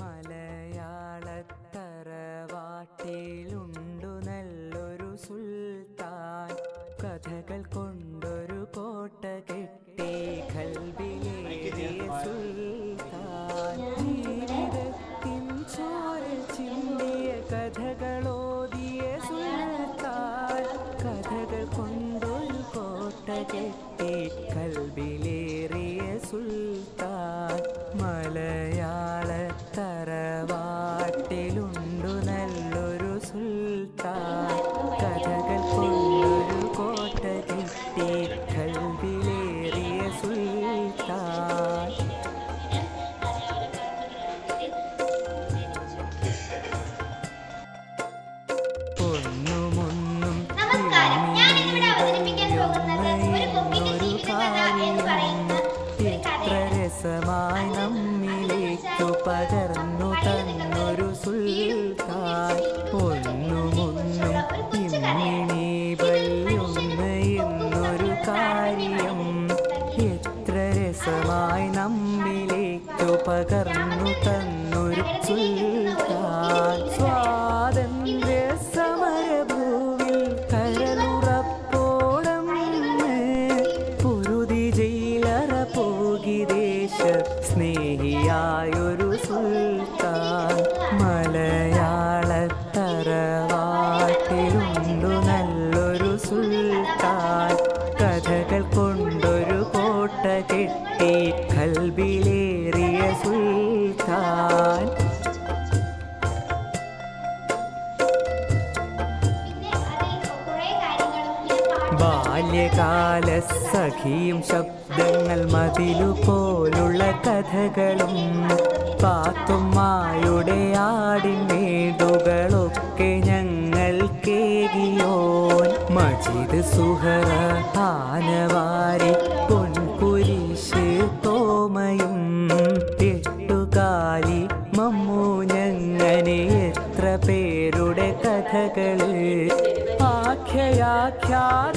മലയാളത്തറവാട്ടിലുണ്ടു നല്ലൊരു സുൽത്താൻ. കഥകൾ കൊണ്ടൊരു കോട്ട കെട്ടി കൽബിലേറിയ സുൽത്താൻ. ജീവിതത്തിൻ ചോരൽ ചിന്തിയ കഥകളോതിയ സുൽത്താൻ. കഥകൾ കൊണ്ടൊരു കോട്ട കെട്ടി കൽബിലേറിയ സുൽത്താൻ. മലയാള പകർന്നു തന്നൊരു സുൽത്താൻ. ഒന്നുമൊന്നും ഇമ്മിണി പയ്യുന്ന എന്നൊരു കാര്യം. എത്ര രസമായി നമ്മിലേക്കു പകർന്നു തന്നൊരു സുൽത്താൻ. സ്വാതന്ത്ര്യ സമരഭൂവിൽ കരളുറപ്പോടം പൊരുതി ജയിലറ പോകി ദേശ സ്നേഹിയായൊരു ബാല്യകാലസഖിയും ശബ്ദങ്ങൾ മതിലു പോലുള്ള കഥകളും പാത്തുമ്മായുടെ ആടിൻമേടുകളൊക്കെ ഞങ്ങൾ കേകിയോൻ. മജിദ് സുഹറ ആനവാരി പൊൻകുരിശ് തോമയും എട്ടുകാലി മമ്മൂഞ്ഞങ്ങനെ എത്ര പേരുടെ കഥകൾ. ആഖ്യയാഖ്യാന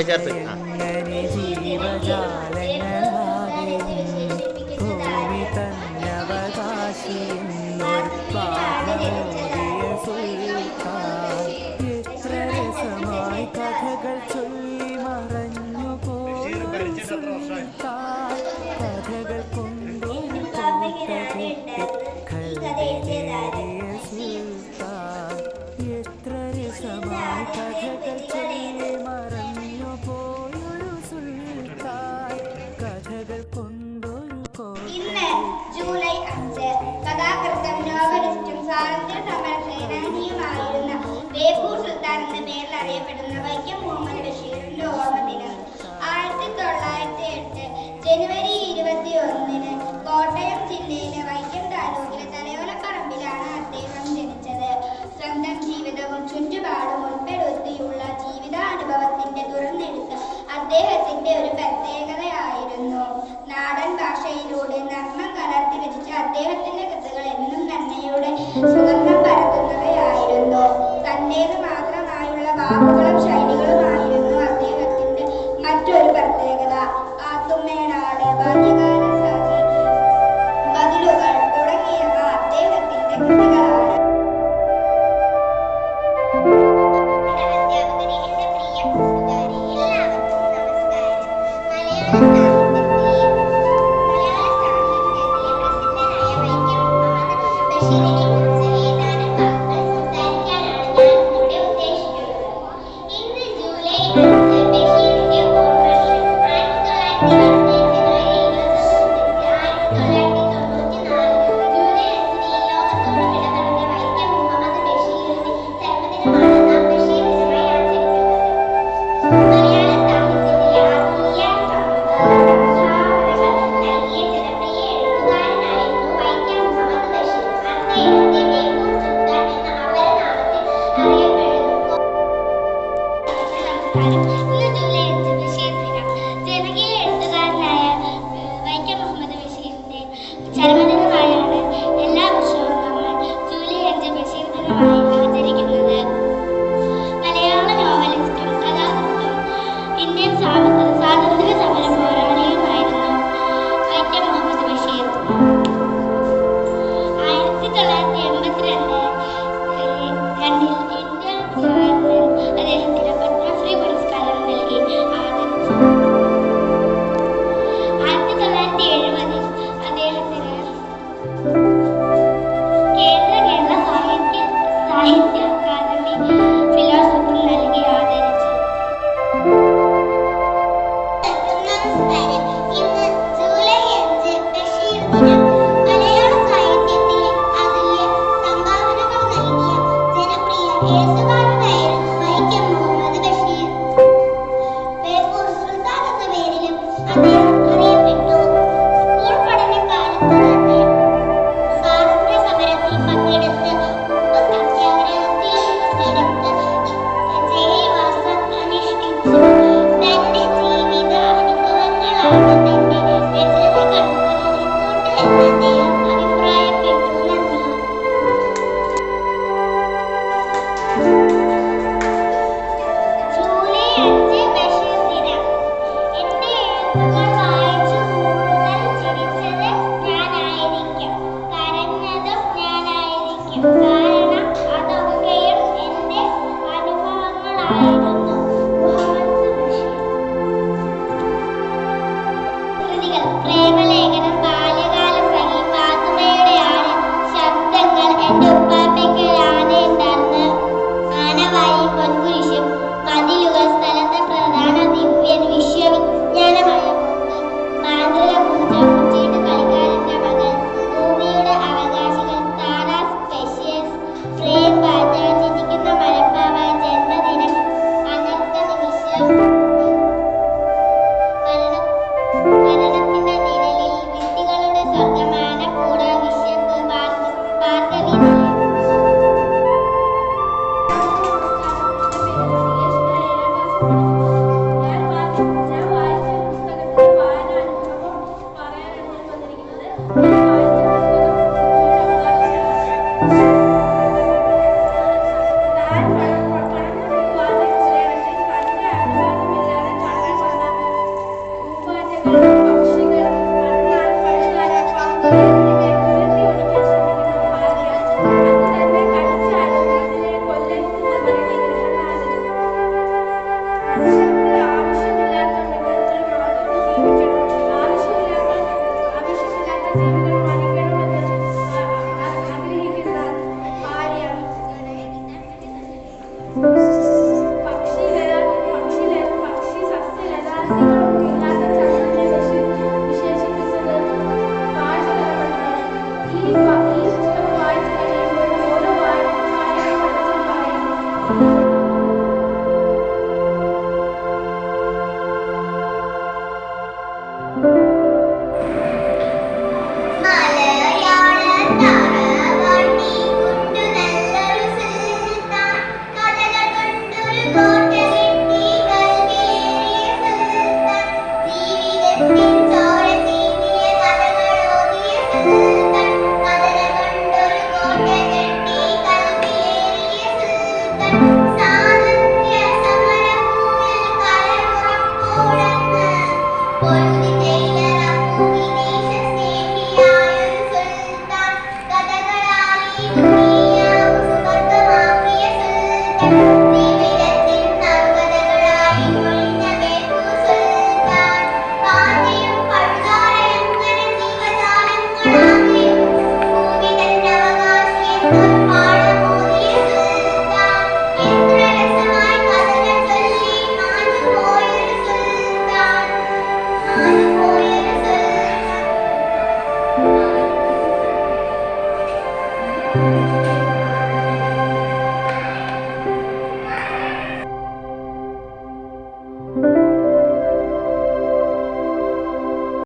ചേർത്ത് ഭൂമി തന്നവകാശി പാടമോ Thank you. Yes, the Bible.